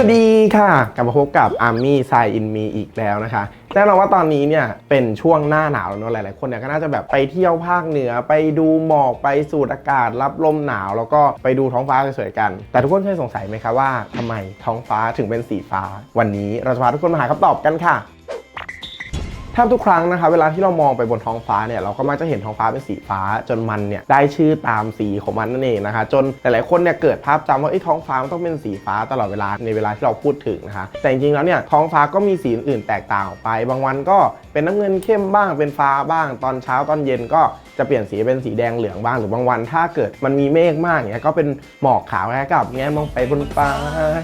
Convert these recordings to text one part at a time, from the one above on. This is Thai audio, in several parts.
สวัสดีค่ะกลับมาพบกับอาร์มี่ไซอินมีอีกแล้วนะคะแน่นอนว่าตอนนี้เนี่ยเป็นช่วงหน้าหนาวแล้วเนอะหลายๆคนเนี่ยก็น่าจะแบบไปเที่ยวภาคเหนือไปดูหมอกไปสูดอากาศ รับลมหนาว แล้วก็ไปดูท้องฟ้าสวยๆกัน แต่ทุกคนเคยสงสัยไหมคะว่าทำไมท้องฟ้าถึงเป็นสีฟ้า วันนี้เราจะพาทุกคนมาหาคำตอบกันค่ะ ทบทุกครั้งนะคะเวลาที่เรามองไปบนท้องฟ้าเนี่ยเราก็มักจะเห็นท้องฟ้าเป็นสีฟ้า จนมันเนี่ยได้ชื่อตามสีของมันนั่นเองนะคะ จนหลายๆคนเนี่ยเกิดภาพจำว่าไอ้ท้องฟ้ามันต้องเป็นสีฟ้าตลอดเวลาในเวลาที่เราพูดถึงนะคะ แต่จริงๆแล้วเนี่ยท้องฟ้าก็มีสีอื่นๆแตกต่างออกไป บางวันก็เป็นน้ำเงินเข้มบ้างเป็นฟ้าบ้าง ตอนเช้าตอนเย็นก็จะเปลี่ยนสีเป็นสีแดงเหลืองบ้างหรือบางวัน ถ้าเกิดมันมีเมฆมากเนี่ยก็เป็นหมอกขาวแค่กับแง้มมองไปบนฟ้า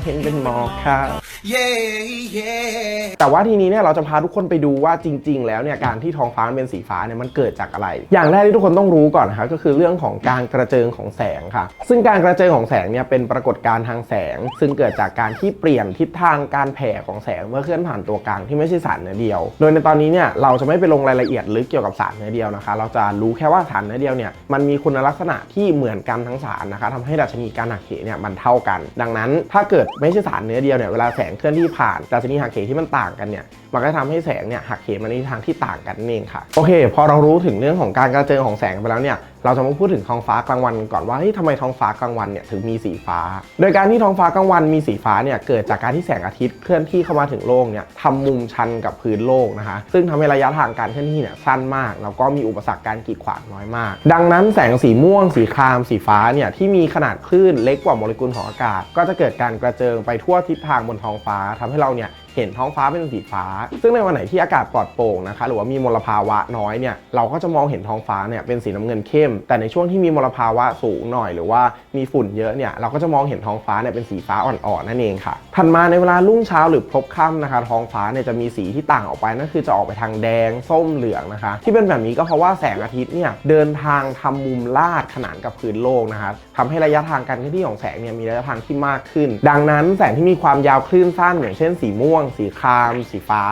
เห็นเป็นหมอกขาว Yeah, yeah. แต่ว่าทีนี้เนี่ยเราจะพาทุกคนไปดูว่าจริง ๆ แล้วเนี่ยการที่ท้องฟ้ามันเป็นสีฟ้าเนี่ยมันเกิดจากอะไร อย่างแรกที่ทุกคนต้องรู้ก่อนนะครับก็คือเรื่องของการกระเจิงของแสงค่ะ ซึ่งการกระเจิงของแสงเนี่ยเป็นปรากฏการณ์ทางแสง ซึ่งเกิดจากการที่เปลี่ยนทิศทางการแผ่ของแสงเมื่อเคลื่อนผ่านตัวกลางที่ไม่ใช่สารเนื้อเดียว โดยในตอนนี้เนี่ยเราจะไม่ไปลงรายละเอียดลึกเกี่ยวกับสารเนื้อเดียวนะคะ เราจะรู้แค่ว่าสารเนื้อเดียวเนี่ยมันมีคุณลักษณะที่เหมือนกันทั้งสารนะคะทำให้ดัชนีการหักเหเนี่ยมันเท่ากัน ดังนั้นถ้าเกิดไม่ใช่สารเนื้อเดียวเนี่ยเวลาแสงเคลื่อนที่ผ่านดัชนีหักเหที่มันต่างกันเนี่ย มันก็จะทำให้แสงเนี่ยหักเหมาในทางที่ต่างกันนั่นเองค่ะ โอเค พอเรารู้ถึงเรื่องของการกระเจิงของแสงไปแล้วเนี่ยเราจะมาพูดถึงท้องฟ้ากลางวันก่อนว่าเฮ้ยทำไมท้องฟ้ากลางวันเนี่ยถึงมีสีฟ้า โดยการที่ท้องฟ้ากลางวันมีสีฟ้าเนี่ยเกิดจากการที่แสงอาทิตย์เคลื่อนที่เข้ามาถึงโลกเนี่ยทำมุมชันกับพื้นโลกนะคะ ซึ่งทำให้ระยะทางการเคลื่อนที่เนี่ยสั้นมาก แล้วก็มีอุปสรรคการกีดขวางน้อยมาก ดังนั้นแสงสีม่วง สีคราม สีฟ้าเนี่ยที่มีขนาดคลื่นเล็กกว่าโมเลกุลของอากาศ ก็จะเกิดการกระเจิงไปทั่วทิศทางบนท้องฟ้าทำให้เราเนี่ย เห็นท้องฟ้าเป็นสีฟ้า ซึ่งในวันไหนที่อากาศปลอดโปร่งนะคะหรือว่ามีมลภาวะน้อยเนี่ยเราก็จะมองเห็นท้องฟ้าเนี่ยเป็นสีน้ำเงินเข้ม แต่ในช่วงที่มีมลภาวะสูงหน่อย หรือว่ามีฝุ่นเยอะเนี่ยเราก็จะมองเห็นท้องฟ้าเนี่ยเป็นสีฟ้าอ่อนๆนั่นเองค่ะถัดมาในเวลารุ่งเช้าหรือพลบค่ำนะคะ ท้องฟ้าเนี่ยจะมีสีที่ต่างออกไปนั่นคือจะออกไปทางแดงส้มเหลืองนะคะ ที่เป็นแบบนี้ก็เพราะว่าแสงอาทิตย์เนี่ยเดินทางทำมุมลาดขนานกับพื้นโลกนะคะทำให้ระยะทางการเคลื่อนที่ของแสงเนี่ยมีระยะทางที่มากขึ้น ดังนั้นแสงที่มีความยาวคลื่นสั้นอย่างเช่นสีม่วงสีคราม สีฟ้า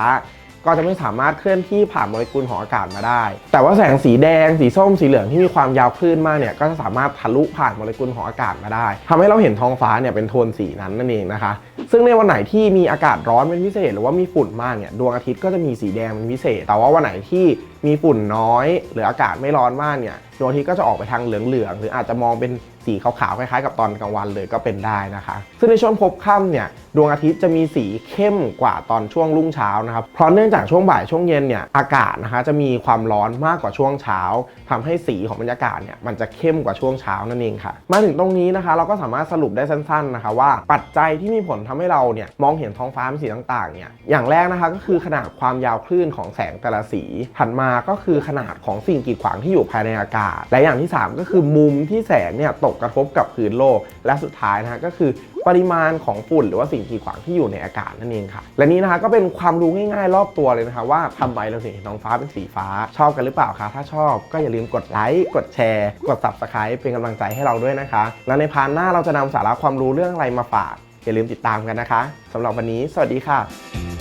ก็จะไม่สามารถเคลื่อนที่ผ่านโมเลกุลของอากาศมาได้ แต่ว่าแสงสีแดง สีส้ม สีเหลืองที่มีความยาวคลื่นมากเนี่ย ก็จะสามารถทะลุผ่านโมเลกุลของอากาศมาได้ทำให้เราเห็นท้องฟ้าเนี่ยเป็นโทนสีนั้นนั่นเองนะคะ ซึ่งในวันไหนที่มีอากาศร้อนเป็นพิเศษ หรือว่ามีฝุ่นมากเนี่ยดวงอาทิตย์ก็จะมีสีแดงเป็นพิเศษ แต่ว่าวันไหนที่มีฝุ่นน้อย หรืออากาศไม่ร้อนมากเนี่ยดวงอาทิตย์ก็จะออกไปทางเหลืองๆหรืออาจจะมองเป็นสีขาวๆคล้ายๆกับตอนกลางวันเลยก็เป็นได้นะคะ ซึ่งในช่วงพบค่ำเนี่ยดวงอาทิตย์จะมีสีเข้มกว่าตอนช่วงรุ่งเช้านะครับเพราะเนื่องจากช่วงบ่ายช่วงเย็นเนี่ยอากาศนะคะจะมีความร้อนมากกว่าช่วงเช้าทำให้สีของบรรยากาศเนี่ยมันจะเข้มกว่าช่วงเช้านั่นเองค่ะ มาถึงตรงนี้นะคะ เราก็สามารถสรุปได้สั้นๆนะคะว่าปัจจัยที่มีผลทำให้เราเนี่ยมองเห็นท้องฟ้าเป็นสีต่างๆเนี่ยอย่างแรกนะคะก็คือขนาดความยาวคลื่นของแสงแต่ละสีถัดมาก็คือขนาดของสิ่งกีดขวางที่อยู่ภายในอากาศ และอย่างที่ 3 ก็คือมุมที่แสงเนี่ยตกกระทบกับพื้นโลกและสุดท้ายนะฮะก็คือ ปริมาณของฝุ่นหรือว่าสิ่งกีดขวางที่อยู่ในอากาศนั่นเองค่ะ และนี้นะคะก็เป็นความรู้ง่ายๆ รอบตัวเลยนะคะว่าทำไมเราถึงเห็นท้องฟ้าเป็นสีฟ้า ชอบกันหรือเปล่าคะถ้าชอบก็อย่าลืมกดไลค์กดแชร์ กด subscribe เป็นกำลังใจให้เราด้วยนะคะ และในพาร์ทหน้าเราจะนำสาระความรู้เรื่องอะไรมาฝากอย่าลืมติดตามกันนะคะสำหรับวันนี้ สวัสดีค่ะ